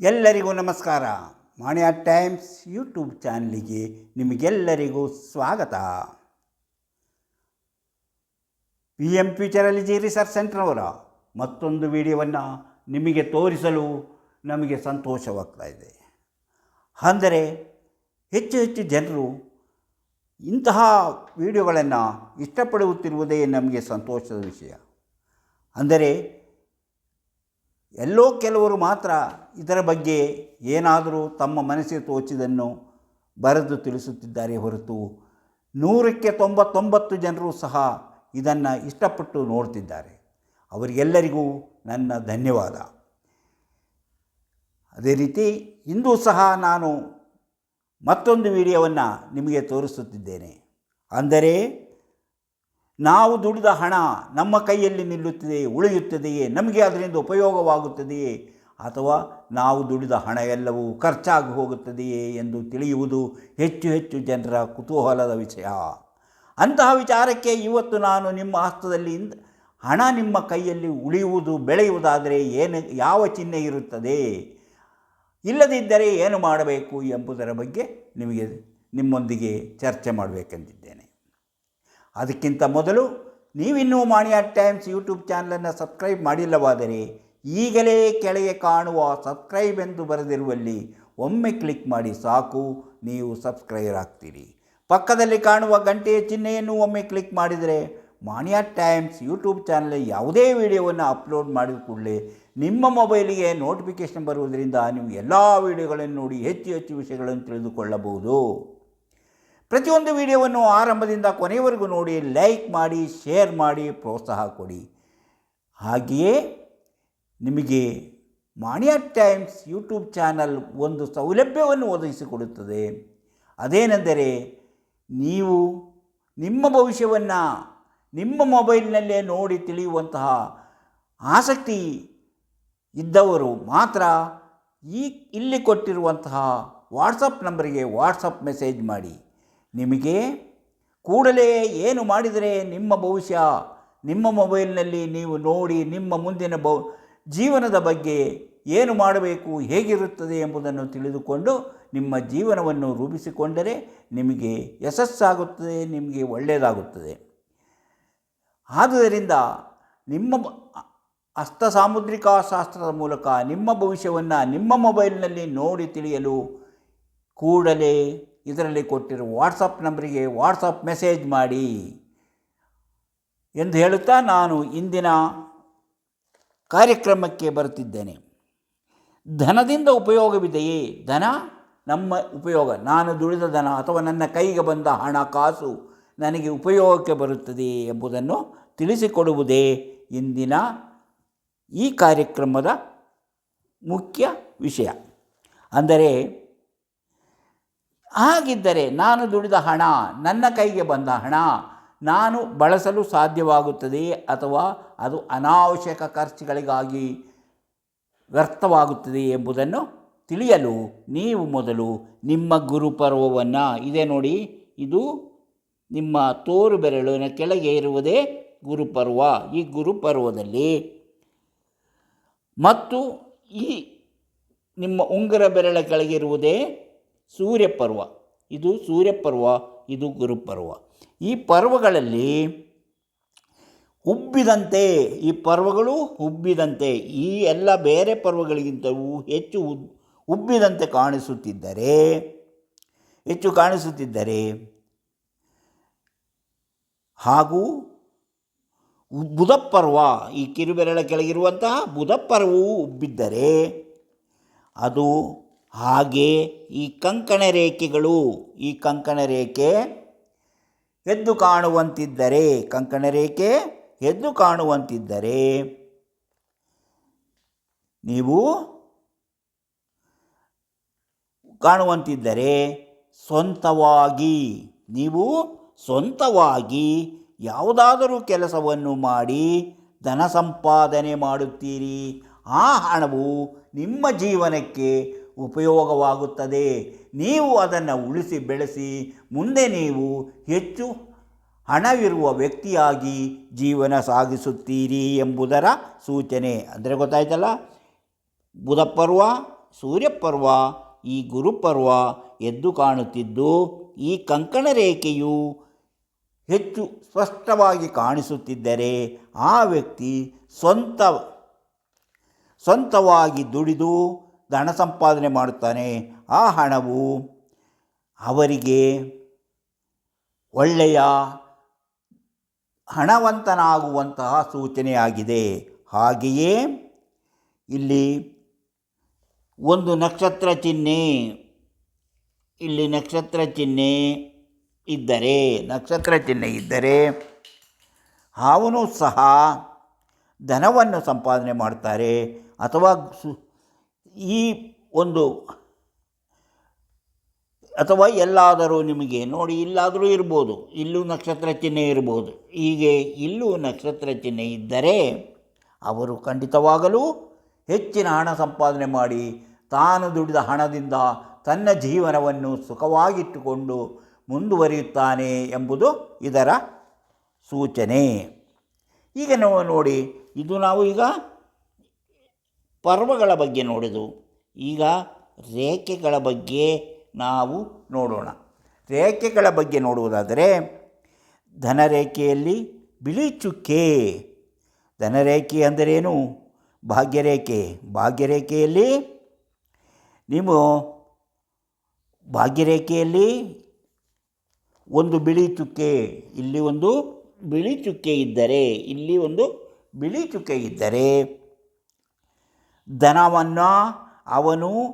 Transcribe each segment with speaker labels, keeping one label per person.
Speaker 1: ಎಲ್ಲರಿಗೂ ನಮಸ್ಕಾರ. ಮಾಣಿಯ Times YouTube ಚಾನಲಿಗೆ ನಿಮಗೆಲ್ಲರಿಗೂ ಸ್ವಾಗತ. ಪಿ ಎಂ ಫ್ಯೂಚರಾಲಜಿ ರಿಸರ್ಚ್ ಸೆಂಟರ್ವರ ಮತ್ತೊಂದು ವಿಡಿಯೋವನ್ನು ನಿಮಗೆ ತೋರಿಸಲು ನಮಗೆ ಸಂತೋಷವಾಗ್ತಾ ಇದೆ. ಅಂದರೆ ಹೆಚ್ಚು ಹೆಚ್ಚು ಜನರು ಇಂತಹ ವಿಡಿಯೋಗಳನ್ನು ಇಷ್ಟಪಡುತ್ತಿರುವುದೇ ನಮಗೆ ಸಂತೋಷದ ವಿಷಯ. ಅಂದರೆ ಎಲ್ಲೋ ಕೆಲವರು ಮಾತ್ರ ಇದರ ಬಗ್ಗೆ ಏನಾದರೂ ತಮ್ಮ ಮನಸ್ಸಿಗೆ ತೋಚಿದನ್ನು ಬರೆದು ತಿಳಿಸುತ್ತಿದ್ದಾರೆ ಹೊರತು ನೂರಕ್ಕೆ ತೊಂಬತ್ತೊಂಬತ್ತು ಜನರು ಸಹ ಇದನ್ನು ಇಷ್ಟಪಟ್ಟು ನೋಡ್ತಿದ್ದಾರೆ. ಅವರಿಗೆಲ್ಲರಿಗೂ ನನ್ನ ಧನ್ಯವಾದ. ಅದೇ ರೀತಿ ಇಂದು ಸಹ ನಾನು ಮತ್ತೊಂದು ವಿಡಿಯೋವನ್ನು ನಿಮಗೆ ತೋರಿಸುತ್ತಿದ್ದೇನೆ. ಅಂದರೆ ನಾವು ದುಡಿದ ಹಣ ನಮ್ಮ ಕೈಯಲ್ಲಿ ನಿಲ್ಲುತ್ತದೆಯೇ, ಉಳಿಯುತ್ತದೆಯೇ, ನಮಗೆ ಅದರಿಂದ ಉಪಯೋಗವಾಗುತ್ತದೆಯೇ, ಅಥವಾ ನಾವು ದುಡಿದ ಹಣ ಎಲ್ಲವೂ ಖರ್ಚಾಗಿ ಹೋಗುತ್ತದೆಯೇ ಎಂದು ತಿಳಿಯುವುದು ಹೆಚ್ಚು ಹೆಚ್ಚು ಜನರ ಕುತೂಹಲದ ವಿಷಯ. ಅಂತಹ ವಿಚಾರಕ್ಕೆ ಇವತ್ತು ನಾನು ನಿಮ್ಮ ಹಸ್ತದಲ್ಲಿ ಹಣ ನಿಮ್ಮ ಕೈಯಲ್ಲಿ ಉಳಿಯುವುದು, ಬೆಳೆಯುವುದಾದರೆ ಏನು, ಯಾವ ಚಿಹ್ನೆ ಇರುತ್ತದೆ? ಇಲ್ಲದಿದ್ದರೆ ಏನು ಮಾಡಬೇಕು ಎಂಬುದರ ಬಗ್ಗೆ ನಿಮಗೆ ನಿಮ್ಮೊಂದಿಗೆ ಚರ್ಚೆ ಮಾಡಬೇಕೆಂದಿದ್ದೇನೆ. ಅದಕ್ಕಿಂತ ಮೊದಲು ನೀವಿನ್ನೂ ಮಾಣಿಯ ಟೈಮ್ಸ್ ಯೂಟ್ಯೂಬ್ ಚಾನಲನ್ನು ಸಬ್ಸ್ಕ್ರೈಬ್ ಮಾಡಿಲ್ಲವಾದರೆ ಈಗಲೇ ಕೆಳಗೆ ಕಾಣುವ ಸಬ್ಸ್ಕ್ರೈಬ್ ಎಂದು ಬರೆದಿರುವಲ್ಲಿ ಒಮ್ಮೆ ಕ್ಲಿಕ್ ಮಾಡಿ ಸಾಕು, ನೀವು ಸಬ್ಸ್ಕ್ರೈಬರ್ ಆಗ್ತೀರಿ. ಪಕ್ಕದಲ್ಲಿ ಕಾಣುವ ಗಂಟೆಯ ಚಿಹ್ನೆಯನ್ನು ಒಮ್ಮೆ ಕ್ಲಿಕ್ ಮಾಡಿದರೆ ಮಾಣಿಯ ಟೈಮ್ಸ್ ಯೂಟ್ಯೂಬ್ ಚಾನಲ್ ಯಾವುದೇ ವಿಡಿಯೋವನ್ನು ಅಪ್ಲೋಡ್ ಮಾಡಿದ ಕೂಡಲೇ ನಿಮ್ಮ ಮೊಬೈಲಿಗೆ ನೋಟಿಫಿಕೇಷನ್ ಬರುವುದರಿಂದ ನೀವು ಎಲ್ಲ ವಿಡಿಯೋಗಳನ್ನು ನೋಡಿ ಹೆಚ್ಚು ಹೆಚ್ಚು ವಿಷಯಗಳನ್ನು ತಿಳಿದುಕೊಳ್ಳಬಹುದು. ಪ್ರತಿಯೊಂದು ವಿಡಿಯೋವನ್ನು ಆರಂಭದಿಂದ ಕೊನೆಯವರೆಗೂ ನೋಡಿ, ಲೈಕ್ ಮಾಡಿ, ಶೇರ್ ಮಾಡಿ, ಪ್ರೋತ್ಸಾಹ ಕೊಡಿ. ಹಾಗೆಯೇ ನಿಮಗೆ ಮಾಣಿಯ ಟೈಮ್ಸ್ ಯೂಟ್ಯೂಬ್ ಚಾನಲ್ ಒಂದು ಸೌಲಭ್ಯವನ್ನು ಒದಗಿಸಿಕೊಡುತ್ತದೆ. ಅದೇನೆಂದರೆ ನೀವು ನಿಮ್ಮ ಭವಿಷ್ಯವನ್ನು ನಿಮ್ಮ ಮೊಬೈಲ್ನಲ್ಲೇ ನೋಡಿ ತಿಳಿಯುವಂತಹ ಆಸಕ್ತಿ ಇದ್ದವರು ಮಾತ್ರ ಈ ಇಲ್ಲಿ ಕೊಟ್ಟಿರುವಂತಹ ವಾಟ್ಸಪ್ ನಂಬರಿಗೆ ವಾಟ್ಸಪ್ ಮೆಸೇಜ್ ಮಾಡಿ. ನಿಮಗೆ ಕೂಡಲೇ ಏನು ಮಾಡಿದರೆ ನಿಮ್ಮ ಭವಿಷ್ಯ, ನಿಮ್ಮ ಮೊಬೈಲ್ನಲ್ಲಿ ನೀವು ನೋಡಿ ನಿಮ್ಮ ಮುಂದಿನ ಬ ಜೀವನದ ಬಗ್ಗೆ ಏನು ಮಾಡಬೇಕು, ಹೇಗಿರುತ್ತದೆ ಎಂಬುದನ್ನು ತಿಳಿದುಕೊಂಡು ನಿಮ್ಮ ಜೀವನವನ್ನು ರೂಪಿಸಿಕೊಂಡರೆ ನಿಮಗೆ ಯಶಸ್ಸಾಗುತ್ತದೆ, ನಿಮಗೆ ಒಳ್ಳೆಯದಾಗುತ್ತದೆ. ಆದುದರಿಂದ ನಿಮ್ಮ ಅಸ್ತ ಹಸ್ತ ಸಾಮುದ್ರಿಕಾ ಶಾಸ್ತ್ರದ ಮೂಲಕ ನಿಮ್ಮ ಭವಿಷ್ಯವನ್ನು ನಿಮ್ಮ ಮೊಬೈಲ್ನಲ್ಲಿ ನೋಡಿ ತಿಳಿಯಲು ಕೂಡಲೇ ಇದರಲ್ಲಿ ಕೊಟ್ಟಿರುವ ವಾಟ್ಸಪ್ ನಂಬರಿಗೆ ವಾಟ್ಸಪ್ ಮೆಸೇಜ್ ಮಾಡಿ ಎಂದು ಹೇಳುತ್ತಾ ನಾನು ಇಂದಿನ ಕಾರ್ಯಕ್ರಮಕ್ಕೆ ಬರುತ್ತಿದ್ದೇನೆ. ಧನದಿಂದ ಉಪಯೋಗವಿದೆಯೇ? ಧನ ನಮ್ಮ ಉಪಯೋಗ. ನಾನು ದುಡಿದ ಧನ ಅಥವಾ ನನ್ನ ಕೈಗೆ ಬಂದ ಹಣ, ಕಾಸು ನನಗೆ ಉಪಯೋಗಕ್ಕೆ ಬರುತ್ತದೆಯೇ ಎಂಬುದನ್ನು ತಿಳಿಸಿಕೊಡುವುದೇ ಇಂದಿನ ಈ ಕಾರ್ಯಕ್ರಮದ ಮುಖ್ಯ ವಿಷಯ. ಅಂದರೆ ಹಾಗಿದ್ದರೆ ನಾನು ದುಡಿದ ಹಣ, ನನ್ನ ಕೈಗೆ ಬಂದ ಹಣ, ನಾನು ಬಳಸಲು ಸಾಧ್ಯವಾಗುತ್ತದೆಯೇ ಅಥವಾ ಅದು ಅನಾವಶ್ಯಕ ಖರ್ಚುಗಳಿಗಾಗಿ ವ್ಯರ್ಥವಾಗುತ್ತದೆ ಎಂಬುದನ್ನು ತಿಳಿಯಲು ನೀವು ಮೊದಲು ನಿಮ್ಮ ಗುರುಪರ್ವವನ್ನು, ಇದೆ ನೋಡಿ, ಇದು ನಿಮ್ಮ ತೋರು ಬೆರಳಿನ ಕೆಳಗೆ ಇರುವುದೇ ಗುರುಪರ್ವ. ಈ ಗುರುಪರ್ವದಲ್ಲಿ ಮತ್ತು ಈ ನಿಮ್ಮ ಉಂಗುರ ಬೆರಳ ಕೆಳಗೆ ಇರುವುದೇ ಸೂರ್ಯಪರ್ವ. ಇದು ಸೂರ್ಯಪರ್ವ, ಇದು ಗುರುಪರ್ವ. ಈ ಪರ್ವಗಳಲ್ಲಿ ಉಬ್ಬಿದಂತೆ, ಈ ಪರ್ವಗಳು ಉಬ್ಬಿದಂತೆ, ಈ ಎಲ್ಲ ಬೇರೆ ಪರ್ವಗಳಿಗಿಂತಲೂ ಹೆಚ್ಚು ಉಬ್ಬಿದಂತೆ ಕಾಣಿಸುತ್ತಿದ್ದರೆ, ಹೆಚ್ಚು ಕಾಣಿಸುತ್ತಿದ್ದರೆ ಹಾಗೂ ಬುಧಪರ್ವ, ಈ ಕಿರುಬೆರಳ ಕೆಳಗಿರುವಂತಹ ಬುಧಪರ್ವವು ಉಬ್ಬಿದ್ದರೆ ಅದು ಹಾಗೆ ಈ ಕಂಕಣ ರೇಖೆಗಳು, ಈ ಕಂಕಣ ರೇಖೆ ಎದ್ದು ಕಾಣುವಂತಿದ್ದರೆ, ಕಂಕಣ ರೇಖೆ ಎದ್ದು ಕಾಣುವಂತಿದ್ದರೆ ನೀವು ಕಾಣುವಂತಿದ್ದರೆ ಸ್ವಂತವಾಗಿ, ನೀವು ಸ್ವಂತವಾಗಿ ಯಾವುದಾದರೂ ಕೆಲಸವನ್ನು ಮಾಡಿ ಧನ ಸಂಪಾದನೆ ಮಾಡುತ್ತೀರಿ. ಆ ಹಣವು ನಿಮ್ಮ ಜೀವನಕ್ಕೆ ಉಪಯೋಗವಾಗುತ್ತದೆ. ನೀವು ಅದನ್ನು ಉಳಿಸಿ ಬೆಳೆಸಿ, ಮುಂದೆ ನೀವು ಹೆಚ್ಚು ಹಣವಿರುವ ವ್ಯಕ್ತಿಯಾಗಿ ಜೀವನ ಸಾಗಿಸುತ್ತೀರಿ ಎಂಬುದರ ಸೂಚನೆ. ಅಂದರೆ ಗೊತ್ತಾಯ್ತಲ್ಲ? ಬುಧಪರ್ವ, ಸೂರ್ಯಪರ್ವ, ಈ ಗುರುಪರ್ವ ಎದ್ದು ಕಾಣುತ್ತಿದ್ದು, ಈ ಕಂಕಣ ರೇಖೆಯು ಹೆಚ್ಚು ಸ್ಪಷ್ಟವಾಗಿ ಕಾಣಿಸುತ್ತಿದ್ದರೆ ಆ ವ್ಯಕ್ತಿ ಸ್ವಂತ, ಸ್ವಂತವಾಗಿ ದುಡಿದು ಧನ ಸಂಪಾದನೆ ಮಾಡುತ್ತಾನೆ, ಆ ಹಣವು ಅವರಿಗೆ ಒಳ್ಳೆಯ ಹಣವಂತನಾಗುವಂತಹ ಸೂಚನೆಯಾಗಿದೆ. ಹಾಗೆಯೇ ಇಲ್ಲಿ ಒಂದು ನಕ್ಷತ್ರ ಚಿಹ್ನೆ, ಇಲ್ಲಿ ನಕ್ಷತ್ರ ಚಿಹ್ನೆ ಇದ್ದರೆ, ನಕ್ಷತ್ರ ಚಿಹ್ನೆ ಇದ್ದರೆ ಅವನು ಸಹ ಧನವನ್ನು ಸಂಪಾದನೆ ಮಾಡ್ತಾರೆ ಅಥವಾ ಈ ಒಂದು ಅಥವಾ ಎಲ್ಲಾದರೂ ನಿಮಗೆ ನೋಡಿ ಇಲ್ಲಾದರೂ ಇರ್ಬೋದು. ಇಲ್ಲೂ ನಕ್ಷತ್ರ ಚಿಹ್ನೆ ಇರ್ಬೋದು. ಹೀಗೆ ಇಲ್ಲೂ ನಕ್ಷತ್ರ ಚಿಹ್ನೆ ಇದ್ದರೆ ಅವರು ಖಂಡಿತವಾಗಲೂ ಹೆಚ್ಚಿನ ಹಣ ಸಂಪಾದನೆ ಮಾಡಿ ತಾನು ದುಡಿದ ಹಣದಿಂದ ತನ್ನ ಜೀವನವನ್ನು ಸುಖವಾಗಿಟ್ಟುಕೊಂಡು ಮುಂದುವರಿಯುತ್ತಾನೆ ಎಂಬುದು ಇದರ ಸೂಚನೆ. ಈಗ ನಾವು ನೋಡಿ, ಇದು ನಾವು ಈಗ ಪರ್ವಗಳ ಬಗ್ಗೆ ನೋಡಿದು, ಈಗ ರೇಖೆಗಳ ಬಗ್ಗೆ ನಾವು ನೋಡೋಣ. ರೇಖೆಗಳ ಬಗ್ಗೆ ನೋಡುವುದಾದರೆ, ಧನರೇಖೆಯಲ್ಲಿ ಬಿಳಿ ಚುಕ್ಕೆ ಧನರೇಖೆ ಅಂದರೇನು? ಭಾಗ್ಯರೇಖೆ. ಭಾಗ್ಯರೇಖೆಯಲ್ಲಿ ನೀವು ಭಾಗ್ಯರೇಖೆಯಲ್ಲಿ ಒಂದು ಬಿಳಿ ಚುಕ್ಕೆ ಇಲ್ಲಿ ಒಂದು ಬಿಳಿ ಚುಕ್ಕೆ ಇದ್ದರೆ, ಇಲ್ಲಿ ಒಂದು ಬಿಳಿ ಚುಕ್ಕೆ ಇದ್ದರೆ ಧನವನ್ನು ಅವನು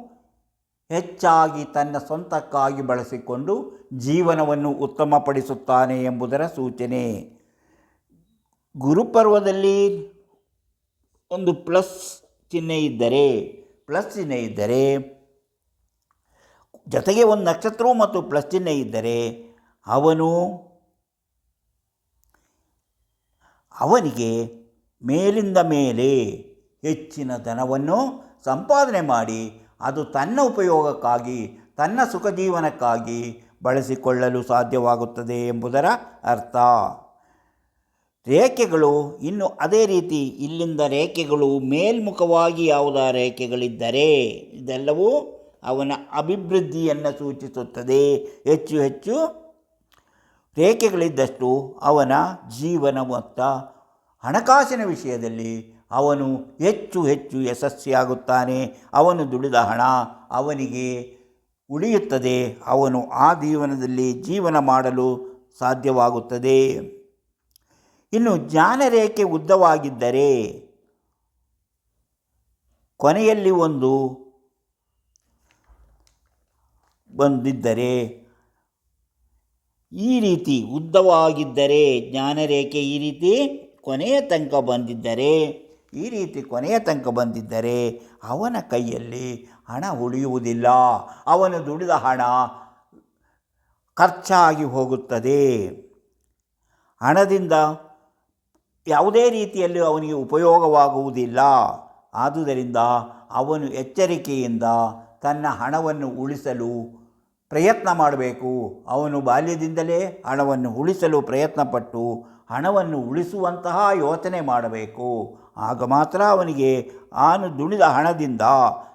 Speaker 1: ಹೆಚ್ಚಾಗಿ ತನ್ನ ಸ್ವಂತಕ್ಕಾಗಿ ಬಳಸಿಕೊಂಡು ಜೀವನವನ್ನು ಉತ್ತಮಪಡಿಸುತ್ತಾನೆ ಎಂಬುದರ ಸೂಚನೆ. ಗುರುಪರ್ವದಲ್ಲಿ ಒಂದು ಪ್ಲಸ್ ಚಿಹ್ನೆ ಇದ್ದರೆ, ಪ್ಲಸ್ ಚಿಹ್ನೆ ಇದ್ದರೆ, ಜೊತೆಗೆ ಒಂದು ನಕ್ಷತ್ರವು ಮತ್ತು ಪ್ಲಸ್ ಚಿಹ್ನೆ ಇದ್ದರೆ, ಅವನು ಅವನಿಗೆ ಮೇಲಿಂದ ಮೇಲೆ ಹೆಚ್ಚಿನ ಧನವನ್ನು ಸಂಪಾದನೆ ಮಾಡಿ ಅದು ತನ್ನ ಉಪಯೋಗಕ್ಕಾಗಿ, ತನ್ನ ಸುಖ ಜೀವನಕ್ಕಾಗಿ ಬಳಸಿಕೊಳ್ಳಲು ಸಾಧ್ಯವಾಗುತ್ತದೆ ಎಂಬುದರ ಅರ್ಥ. ರೇಖೆಗಳು ಇನ್ನು ಅದೇ ರೀತಿ ಇಲ್ಲಿಂದ ರೇಖೆಗಳು ಮೇಲ್ಮುಖವಾಗಿ ಯಾವುದ ರೇಖೆಗಳಿದ್ದರೆ ಇದೆಲ್ಲವೂ ಅವನ ಅಭಿವೃದ್ಧಿಯನ್ನು ಸೂಚಿಸುತ್ತದೆ. ಹೆಚ್ಚು ಹೆಚ್ಚು ರೇಖೆಗಳಿದ್ದಷ್ಟು ಅವನ ಜೀವನ ಮೊತ್ತ ಹಣಕಾಸಿನ ವಿಷಯದಲ್ಲಿ ಅವನು ಹೆಚ್ಚು ಹೆಚ್ಚು ಯಶಸ್ವಿಯಾಗುತ್ತಾನೆ. ಅವನು ದುಡಿದ ಹಣ ಅವನಿಗೆ ಉಳಿಯುತ್ತದೆ. ಅವನು ಆ ಜೀವನದಲ್ಲಿ ಜೀವನ ಮಾಡಲು ಸಾಧ್ಯವಾಗುತ್ತದೆ. ಇನ್ನು ಜ್ಞಾನರೇಖೆ ಉದ್ದವಾಗಿದ್ದರೆ ಕೊನೆಯಲ್ಲಿ ಒಂದು ಬಂದಿದ್ದರೆ ಈ ರೀತಿ ಉದ್ದವಾಗಿದ್ದರೆ ಜ್ಞಾನರೇಖೆ ಈ ರೀತಿ ಕೊನೆಯ ತನಕ ಬಂದಿದ್ದರೆ ಈ ರೀತಿ ಕೊನೆಯ ತನಕ ಬಂದಿದ್ದರೆ ಅವನ ಕೈಯಲ್ಲಿ ಹಣ ಉಳಿಯುವುದಿಲ್ಲ. ಅವನು ದುಡಿದ ಹಣ ಖರ್ಚಾಗಿ ಹೋಗುತ್ತದೆ. ಹಣದಿಂದ ಯಾವುದೇ ರೀತಿಯಲ್ಲಿ ಅವನಿಗೆ ಉಪಯೋಗವಾಗುವುದಿಲ್ಲ. ಆದುದರಿಂದ ಅವನು ಎಚ್ಚರಿಕೆಯಿಂದ ತನ್ನ ಹಣವನ್ನು ಉಳಿಸಲು ಪ್ರಯತ್ನ ಮಾಡಬೇಕು. ಅವನು ಬಾಲ್ಯದಿಂದಲೇ ಹಣವನ್ನು ಉಳಿಸಲು ಪ್ರಯತ್ನಪಟ್ಟು ಹಣವನ್ನು ಉಳಿಸುವಂತಹ ಯೋಚನೆ ಮಾಡಬೇಕು. ಆಗ ಮಾತ್ರ ಅವನಿಗೆ ಆನು ದುಡಿದ ಹಣದಿಂದ,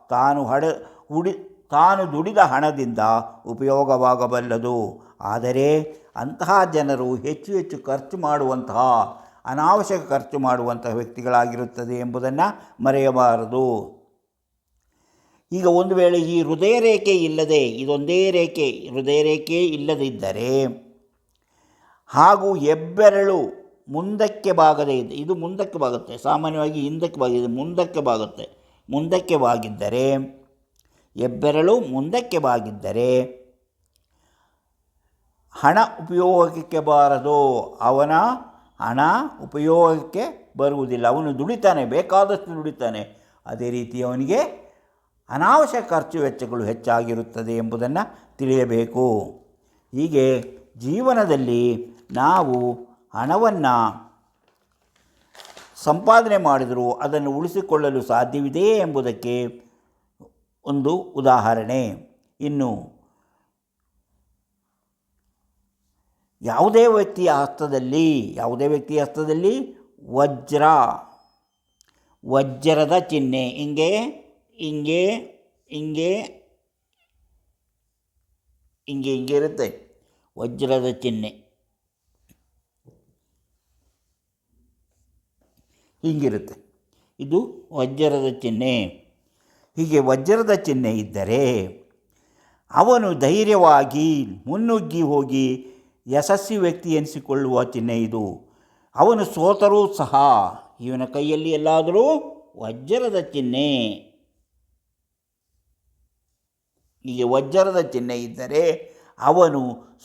Speaker 1: ತಾನು ಹಡ, ಉಡಿ, ತಾನು ದುಡಿದ ಹಣದಿಂದ ಉಪಯೋಗವಾಗಬಲ್ಲದು. ಆದರೆ ಅಂತಹ ಜನರು ಹೆಚ್ಚು ಹೆಚ್ಚು ಖರ್ಚು ಮಾಡುವಂತಹ, ಅನಾವಶ್ಯಕ ಖರ್ಚು ಮಾಡುವಂತಹ ವ್ಯಕ್ತಿಗಳಾಗಿರುತ್ತದೆ ಎಂಬುದನ್ನು ಮರೆಯಬಾರದು. ಈಗ ಒಂದು ವೇಳೆ ಈ ಹೃದಯ ರೇಖೆ ಇಲ್ಲದೆ, ಇದೊಂದೇ ರೇಖೆ ಹೃದಯ ರೇಖೆ ಇಲ್ಲದಿದ್ದರೆ, ಹಾಗೂ ಹೆಬ್ಬೆರಳು ಮುಂದಕ್ಕೆ ಬಾಗದೇ ಇದೆ ಇದು ಮುಂದಕ್ಕೆ ಬಾಗುತ್ತೆ, ಸಾಮಾನ್ಯವಾಗಿ ಹಿಂದಕ್ಕೆ ಬಾಗಿದೆ, ಮುಂದಕ್ಕೆ ಬಾಗುತ್ತೆ. ಮುಂದಕ್ಕೆ ಬಾಗಿದ್ದರೆ, ಹೆಬ್ಬೆರಳು ಮುಂದಕ್ಕೆ ಬಾಗಿದ್ದರೆ, ಹಣ ಉಪಯೋಗಕ್ಕೆ ಬಾರದು, ಅವನ ಹಣ ಉಪಯೋಗಕ್ಕೆ ಬರುವುದಿಲ್ಲ. ಅವನು ದುಡಿತಾನೆ, ಬೇಕಾದಷ್ಟು ದುಡಿತಾನೆ. ಅದೇ ರೀತಿ ಅವನಿಗೆ ಅನಾವಶ್ಯಕ ಖರ್ಚು ವೆಚ್ಚಗಳು ಹೆಚ್ಚಾಗಿರುತ್ತದೆ ಎಂಬುದನ್ನು ತಿಳಿಯಬೇಕು. ಹೀಗೆ ಜೀವನದಲ್ಲಿ ನಾವು ಹಣವನ್ನು ಸಂಪಾದನೆ ಮಾಡಿದರೂ ಅದನ್ನು ಉಳಿಸಿಕೊಳ್ಳಲು ಸಾಧ್ಯವಿದೆ ಎಂಬುದಕ್ಕೆ ಒಂದು ಉದಾಹರಣೆ. ಇನ್ನು, ಯಾವುದೇ ವ್ಯಕ್ತಿಯ ಹಸ್ತದಲ್ಲಿ, ಯಾವುದೇ ವ್ಯಕ್ತಿಯ ಹಸ್ತದಲ್ಲಿ ವಜ್ರ, ವಜ್ರದ ಚಿಹ್ನೆ, ಹಿಂಗೆ ಹಿಂಗೆ ಹಿಂಗೆ ಹಿಂಗೆ ಹಿಂಗೆ ಇರುತ್ತೆ. ವಜ್ರದ ಚಿಹ್ನೆ. ಹಿಂಗಿರುತ್ತೆ. ಇದು ವಜ್ರದ ಚಿಹ್ನೆ. ಹೀಗೆ ವಜ್ರದ ಚಿಹ್ನೆ ಇದ್ದರೆ ಅವನು ಧೈರ್ಯವಾಗಿ ಮುನ್ನುಗ್ಗಿ ಹೋಗಿ ಯಶಸ್ವಿ ವ್ಯಕ್ತಿ ಎನಿಸಿಕೊಳ್ಳುವ ಚಿಹ್ನೆ ಇದು. ಅವನು ಸೋತರೂ ಸಹ ಇವನ ಕೈಯಲ್ಲಿ ಎಲ್ಲಾದರೂ ವಜ್ರದ ಚಿಹ್ನೆ. ಹೀಗೆ ವಜ್ರದ ಚಿಹ್ನೆ ಇದ್ದರೆ ಅವನು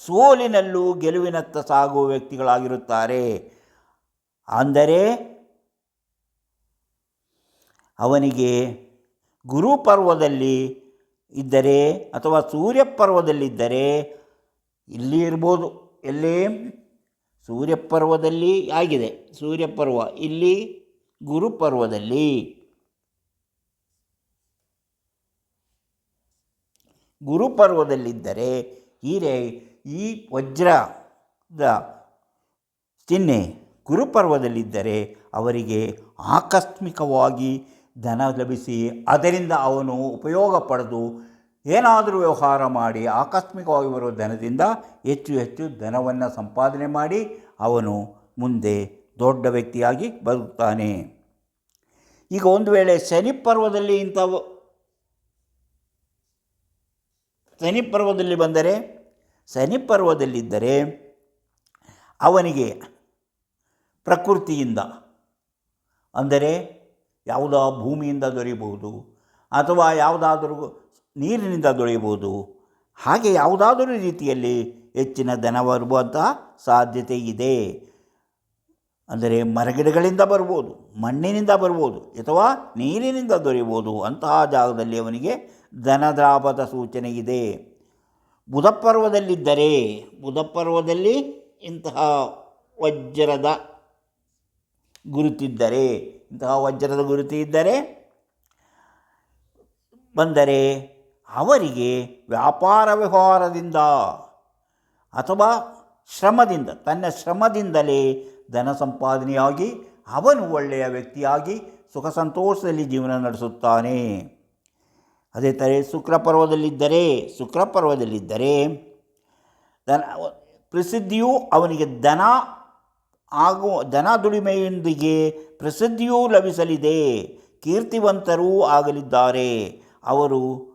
Speaker 1: ಸೋಲಿನಲ್ಲೂ ಗೆಲುವಿನತ್ತ ಸಾಗುವ ವ್ಯಕ್ತಿಗಳಾಗಿರುತ್ತಾರೆ. ಅಂದರೆ ಅವನಿಗೆ ಗುರುಪರ್ವದಲ್ಲಿ ಇದ್ದರೆ ಅಥವಾ ಸೂರ್ಯಪರ್ವದಲ್ಲಿದ್ದರೆ ಇಲ್ಲಿ ಇರ್ಬೋದು. ಎಲ್ಲಿ? ಸೂರ್ಯಪರ್ವದಲ್ಲಿ ಆಗಿದೆ. ಸೂರ್ಯಪರ್ವ. ಇಲ್ಲಿ ಗುರುಪರ್ವದಲ್ಲಿ. ಗುರುಪರ್ವದಲ್ಲಿದ್ದರೆ ಹೀರೆ ಈ ವಜ್ರದ ಚಿಹ್ನೆ ಗುರುಪರ್ವದಲ್ಲಿದ್ದರೆ ಅವರಿಗೆ ಆಕಸ್ಮಿಕವಾಗಿ ಧನ ಲಭಿಸಿ ಅದರಿಂದ ಅವನು ಉಪಯೋಗ ಪಡೆದು ಏನಾದರೂ ವ್ಯವಹಾರ ಮಾಡಿ ಆಕಸ್ಮಿಕವಾಗಿ ಬರುವ ಧನದಿಂದ ಹೆಚ್ಚು ಹೆಚ್ಚು ಧನವನ್ನು ಸಂಪಾದನೆ ಮಾಡಿ ಅವನು ಮುಂದೆ ದೊಡ್ಡ ವ್ಯಕ್ತಿಯಾಗಿ ಬರುತ್ತಾನೆ ಈಗ ಒಂದು ವೇಳೆ ಶನಿ ಪರ್ವದಲ್ಲಿ ಇಂಥ ಶನಿ ಪರ್ವದಲ್ಲಿ ಬಂದರೆ, ಶನಿ ಪರ್ವದಲ್ಲಿದ್ದರೆ ಅವನಿಗೆ ಪ್ರಕೃತಿಯಿಂದ ಅಂದರೆ ಯಾವುದೋ ಭೂಮಿಯಿಂದ ದೊರೆಯಬಹುದು ಅಥವಾ ಯಾವುದಾದರೂ ನೀರಿನಿಂದ ದೊರೆಯಬಹುದು. ಹಾಗೆ ಯಾವುದಾದರೂ ರೀತಿಯಲ್ಲಿ ಹೆಚ್ಚಿನ ದನ ಬರುವಂತಹ ಸಾಧ್ಯತೆ ಇದೆ. ಅಂದರೆ ಮರಗಿಡಗಳಿಂದ ಬರ್ಬೋದು ಮಣ್ಣಿನಿಂದ ಬರ್ಬೋದು ಅಥವಾ ನೀರಿನಿಂದ ದೊರೆಯಬಹುದು. ಅಂತಹ ಜಾಗದಲ್ಲಿ ಅವನಿಗೆ ಧನದ್ರಾಪದ ಸೂಚನೆ ಇದೆ. ಬುಧಪರ್ವದಲ್ಲಿದ್ದರೆ, ಬುಧಪರ್ವದಲ್ಲಿ ಇಂತಹ ವಜ್ರದ ಗುರುತಿದ್ದರೆ ಇಂತಹ ವಜ್ರದ ಗುರುತು ಇದ್ದರೆ ಬಂದರೆ ಅವರಿಗೆ ವ್ಯಾಪಾರ ವ್ಯವಹಾರದಿಂದ ಅಥವಾ ಶ್ರಮದಿಂದ, ತನ್ನ ಶ್ರಮದಿಂದಲೇ ಧನ ಸಂಪಾದನೆಯಾಗಿ ಅವನು ಒಳ್ಳೆಯ ವ್ಯಕ್ತಿಯಾಗಿ ಸುಖ ಸಂತೋಷದಲ್ಲಿ ಜೀವನ ನಡೆಸುತ್ತಾನೆ. ಅದೇ ಥರ ಶುಕ್ರ ಪರ್ವದಲ್ಲಿದ್ದರೆ ಶುಕ್ರ ಪರ್ವದಲ್ಲಿದ್ದರೆ ಧನ, ಪ್ರಸಿದ್ಧಿಯು ಅವನಿಗೆ ಧನ ಹಾಗೂ ಧನ ದುಡಿಮೆಯೊಂದಿಗೆ ಪ್ರಸಿದ್ಧಿಯೂ ಲಭಿಸಲಿದೆ. ಕೀರ್ತಿವಂತರೂ ಆಗಲಿದ್ದಾರೆ. ಅವರು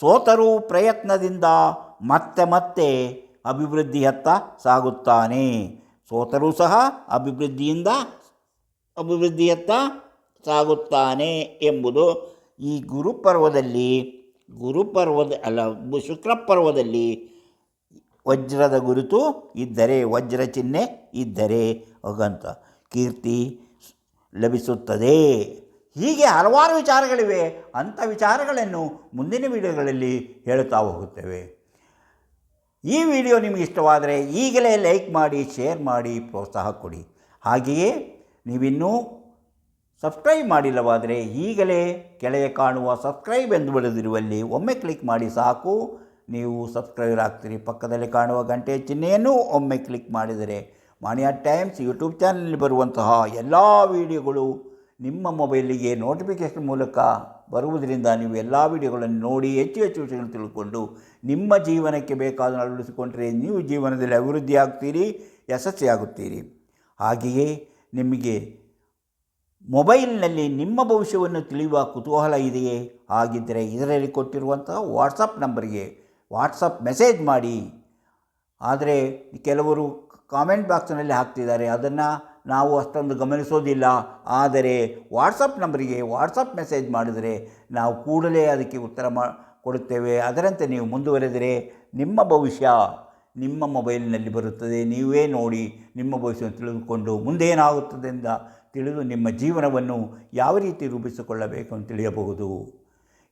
Speaker 1: ಸೋತರೂ ಪ್ರಯತ್ನದಿಂದ ಮತ್ತೆ ಮತ್ತೆ ಅಭಿವೃದ್ಧಿಯತ್ತ ಸಾಗುತ್ತಾನೆ. ಸೋತರೂ ಸಹ ಅಭಿವೃದ್ಧಿಯಿಂದ ಅಭಿವೃದ್ಧಿಯತ್ತ ಸಾಗುತ್ತಾನೆ ಎಂಬುದು ಈ ಗುರುಪರ್ವದಲ್ಲಿ, ಗುರುಪರ್ವದ ಅಲ್ಲ ಶುಕ್ರ ಪರ್ವದಲ್ಲಿ ವಜ್ರದ ಗುರುತು ಇದ್ದರೆ, ವಜ್ರ ಚಿಹ್ನೆ ಇದ್ದರೆ ಹೋಗಂತ ಕೀರ್ತಿ ಲಭಿಸುತ್ತದೆ. ಹೀಗೆ ಹಲವಾರು ವಿಚಾರಗಳಿವೆ. ಅಂಥ ವಿಚಾರಗಳನ್ನು ಮುಂದಿನ ವಿಡಿಯೋಗಳಲ್ಲಿ ಹೇಳುತ್ತಾ ಹೋಗುತ್ತೇವೆ. ಈ ವಿಡಿಯೋ ನಿಮಗೆ ಇಷ್ಟವಾದರೆ ಈಗಲೇ ಲೈಕ್ ಮಾಡಿ, ಶೇರ್ ಮಾಡಿ, ಪ್ರೋತ್ಸಾಹ ಕೊಡಿ. ಹಾಗೆಯೇ ನೀವಿನ್ನೂ ಸಬ್ಸ್ಕ್ರೈಬ್ ಮಾಡಿಲ್ಲವಾದರೆ ಈಗಲೇ ಕೆಳಗೆ ಕಾಣುವ ಸಬ್ಸ್ಕ್ರೈಬ್ ಎಂದು ಬರೆದಿರುವಲ್ಲಿ ಒಮ್ಮೆ ಕ್ಲಿಕ್ ಮಾಡಿ ಸಾಕು. ನೀವು ಸಬ್ಸ್ಕ್ರೈಬರ್ ಆಗ್ತೀರಿ. ಪಕ್ಕದಲ್ಲಿ ಕಾಣುವ ಗಂಟೆ ಚಿಹ್ನೆಯನ್ನು ಒಮ್ಮೆ ಕ್ಲಿಕ್ ಮಾಡಿದರೆ ಮಾಣಿಯಾ ಟೈಮ್ಸ್ ಯೂಟ್ಯೂಬ್ ಚಾನಲ್ನಲ್ಲಿ ಬರುವಂತಹ ಎಲ್ಲ ವಿಡಿಯೋಗಳು ನಿಮ್ಮ ಮೊಬೈಲಿಗೆ ನೋಟಿಫಿಕೇಷನ್ ಮೂಲಕ ಬರುವುದರಿಂದ ನೀವು ಎಲ್ಲ ವಿಡಿಯೋಗಳನ್ನು ನೋಡಿ ಹೆಚ್ಚು ಹೆಚ್ಚು ವಿಷಯಗಳನ್ನು ತಿಳ್ಕೊಂಡು ನಿಮ್ಮ ಜೀವನಕ್ಕೆ ಬೇಕಾದ ಅಳವಡಿಸಿಕೊಂಡರೆ ನೀವು ಜೀವನದಲ್ಲಿ ಅಭಿವೃದ್ಧಿ ಆಗ್ತೀರಿ ಯಶಸ್ವಿಯಾಗುತ್ತೀರಿ ಹಾಗೆಯೇ ನಿಮಗೆ ಮೊಬೈಲ್ನಲ್ಲಿ ನಿಮ್ಮ ಭವಿಷ್ಯವನ್ನು ತಿಳಿಯುವ ಕುತೂಹಲ ಇದೆಯೇ? ಹಾಗಿದ್ದರೆ ಇದರಲ್ಲಿ ಕೊಟ್ಟಿರುವಂತಹ ವಾಟ್ಸಪ್ ನಂಬರ್ಗೆ ವಾಟ್ಸಪ್ ಮೆಸೇಜ್ ಮಾಡಿ. ಆದರೆ ಕೆಲವರು ಕಾಮೆಂಟ್ ಬಾಕ್ಸ್ನಲ್ಲಿ ಹಾಕ್ತಿದ್ದಾರೆ. ಅದನ್ನು ನಾವು ಅಷ್ಟೊಂದು ಗಮನಿಸೋದಿಲ್ಲ. ಆದರೆ ವಾಟ್ಸಪ್ ನಂಬರಿಗೆ ವಾಟ್ಸಪ್ ಮೆಸೇಜ್ ಮಾಡಿದರೆ ನಾವು ಕೂಡಲೇ ಅದಕ್ಕೆ ಉತ್ತರ ಮಾ, ಕೊಡುತ್ತೇವೆ. ಅದರಂತೆ ನೀವು ಮುಂದುವರೆದರೆ ನಿಮ್ಮ ಭವಿಷ್ಯ ನಿಮ್ಮ ಮೊಬೈಲ್ನಲ್ಲಿ ಬರುತ್ತದೆ. ನೀವೇ ನೋಡಿ ನಿಮ್ಮ ಭವಿಷ್ಯವನ್ನು ತಿಳಿದುಕೊಂಡು ಮುಂದೇನಾಗುತ್ತದೆ ಎಂದ ತಿಳಿದು ನಿಮ್ಮ ಜೀವನವನ್ನು ಯಾವ ರೀತಿ ರೂಪಿಸಿಕೊಳ್ಳಬೇಕು ಅಂತ ತಿಳಿಯಬಹುದು.